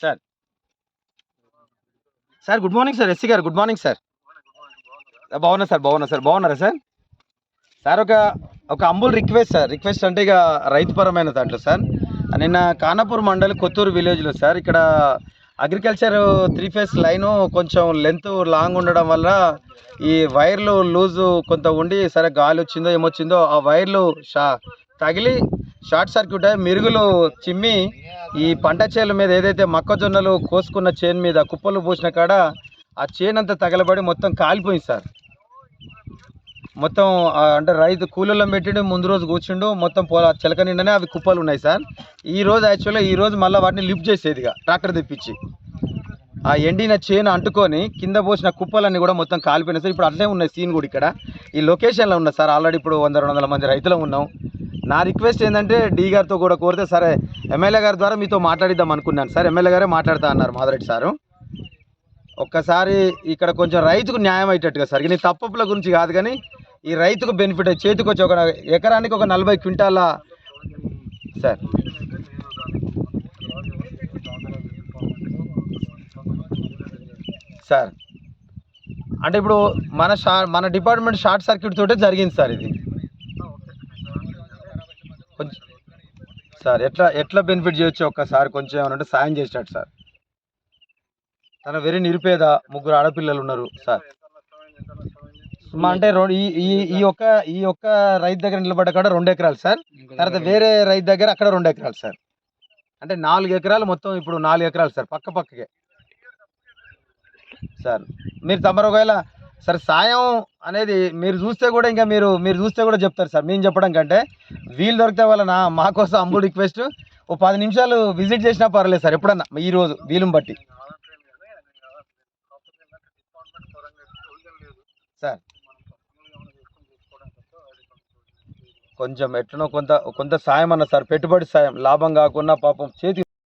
Sir. Sir good morning sir SC గారు good morning sir. బాగున్నా sir బాగున్నా sir బాగున్నారా సార్? సార్ ఒక ఒక అంబుల్ రిక్వెస్ట్ సార్ రిక్వెస్ట్ అంటే ఇక రైతుపరమైన దాంట్లో సార్. నిన్న కానాపూర్ మండలి కొత్తూరు విలేజ్లో సార్ ఇక్కడ అగ్రికల్చర్ త్రీ ఫేస్ లైను కొంచెం లెంత్ లాంగ్ ఉండడం వల్ల ఈ వైర్లు లూజు కొంత ఉండి సరే గాలి వచ్చిందో ఏమొచ్చిందో ఆ వైర్లు షా తగిలి షార్ట్ సర్క్యూట్ అయ్యి మిరుగులు చిమ్మి ఈ పంట చేల మీద ఏదైతే మొక్కజొన్నలు కోసుకున్న చేను మీద కుప్పలు పోసిన కాడ ఆ చేను అంతా తగలబడి మొత్తం కాలిపోయింది సార్. మొత్తం అంటే రైతు కూలీలో పెట్టిండు ముందు రోజు కూర్చుండు మొత్తం పొల చిలక నిండానే అవి కుప్పలు ఉన్నాయి సార్. ఈ రోజు యాక్చువల్గా ఈ రోజు మళ్ళీ వాటిని లిఫ్ట్ చేసేదిగా ట్రాక్టర్ తెప్పించి. ఆ ఎండిన చేను అంటుకొని కింద పోసిన కుప్పలన్నీ కూడా మొత్తం కాలిపోయినాయి సార్. ఇప్పుడు అట్లే ఉన్నాయి సీన్ కూడా ఇక్కడ. ఈ లొకేషన్లో ఉన్నాయి సార్ ఆల్రెడీ ఇప్పుడు వంద రెండు వందల మంది రైతులు ఉన్నాం. నా రిక్వెస్ట్ ఏంటంటే డీ గారితో కూడా కోరితే సరే ఎమ్మెల్యే గారి ద్వారా మీతో మాట్లాడిద్దాం అనుకున్నాను సార్. ఎమ్మెల్యే గారే మాట్లాడతా అన్నారు మాధరెడ్డి సారు. ఒక్కసారి ఇక్కడ కొంచెం రైతుకు న్యాయం అయ్యేటట్టుగా సార్. ఇక నీ తప్పుల గురించి కాదు కానీ ఈ రైతుకు బెనిఫిట్ చేతికి వచ్చి ఒక ఎకరానికి ఒక నలభై క్వింటాల సార్. సార్ అంటే ఇప్పుడు మన షా మన డిపార్ట్మెంట్ షార్ట్ సర్క్యూట్ తోటే జరిగింది సార్ ఇది. కొంచెం సార్ ఎట్లా ఎట్లా బెనిఫిట్ చేయొచ్చు ఒక్కసారి కొంచెం ఏమన్నా సాయం చేసినట్టు సార్. తన వెరీ నిరుపేద ముగ్గురు ఆడపిల్లలు ఉన్నారు సార్. మా అంటే ఈ ఈ ఈ ఒక్క ఈ ఒక్క రైతు దగ్గర నిలబడ్డ కాడ రెండు ఎకరాలు సార్. తర్వాత వేరే రైతు దగ్గర అక్కడ రెండు ఎకరాలు సార్. అంటే నాలుగు ఎకరాలు మొత్తం ఇప్పుడు నాలుగు ఎకరాలు సార్ పక్క పక్కకే. సార్ మీరు తమరు ఒకవేళ సార్ సాయం అనేది మీరు చూస్తే కూడా ఇంకా మీరు మీరు చూస్తే కూడా చెప్తారు సార్. మేము చెప్పడం కంటే వీలు దొరికితే వలన మా కోసం అంబు రిక్వెస్ట్ ఓ పది నిమిషాలు విజిట్ చేసినా పర్లేదు సార్ ఎప్పుడన్నా ఈ రోజు వీలుని బట్టి. సార్ కొంచెం ఎట్లనో కొంత కొంత సాయం అన్న సార్. పెట్టుబడి సాయం. లాభం కాకుండా పాపం చేతి